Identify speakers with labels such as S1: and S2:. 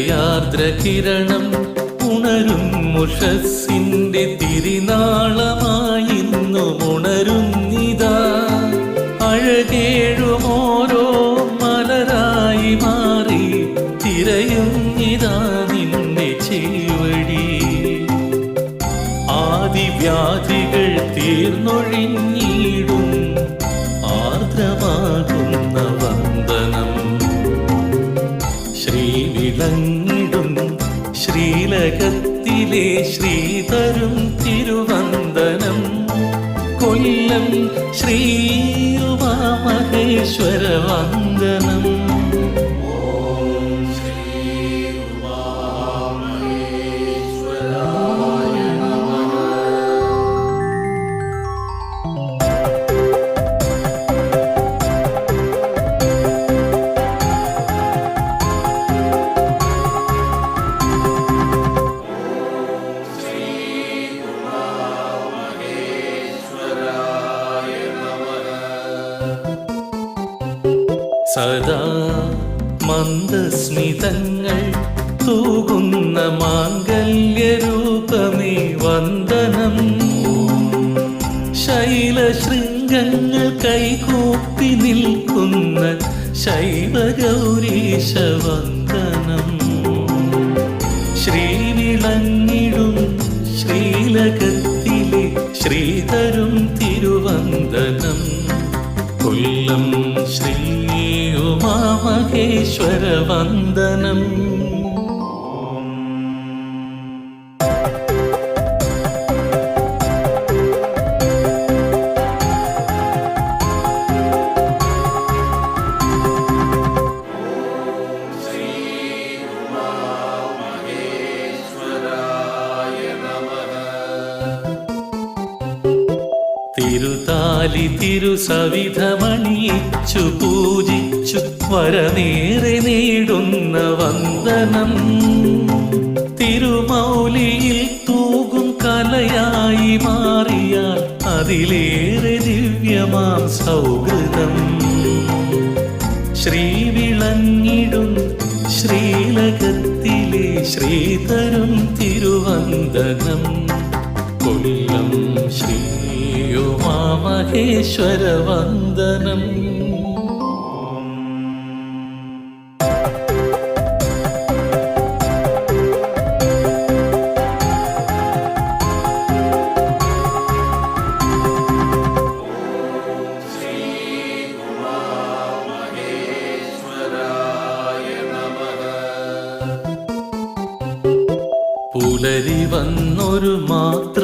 S1: ഹൃദയാർദ്രകിരണം ഉണരും മുഷസ്സിന്റെ തിരിനാളമായിരുന്നു മുണ ശ്രീലകത്തിലെ ശ്രീതരും തിരുവന്ദനം കൊല്ലം ശ്രീ മഹേശ്വര വന്ദനം. സദാ മന്ദസ്മിതങ്ങൾ തൂകുന്ന മാംഗല്യരൂപമേ വന്ദനം. ശൈലശൃംഗങ്ങൾ കൈകൂപ്പി നിൽക്കുന്ന ശൈവഗൗരീശ വന്ദനം ശ്രീവിളങ്ങിടും ശ്രീലകത്തിലെ ശ്രീധരും തിരുവന്ദനം. കൊല്ലം ശ്രീ ഉമാമഹേശ്വര വന്ദനം തിരുതാലി തിരുസവിധമണിയിച്ചു പൂജിച്ചു വരനേറെ നേടുന്ന വന്ദനം. തിരുമൗലിയിൽ തൂകും കലയായി മാറിയാൽ അതിലേറെ ദിവ്യമാം സൗഹൃദം. ശ്രീവിളങ്ങിടും ശ്രീലകത്തിലെ ശ്രീധരും തിരുവന്ദനം കൊല്ലം ശ്രീയുമാമഹേശ്വര വന്ദനം. പുലരി വന്നൊരു മാത്ര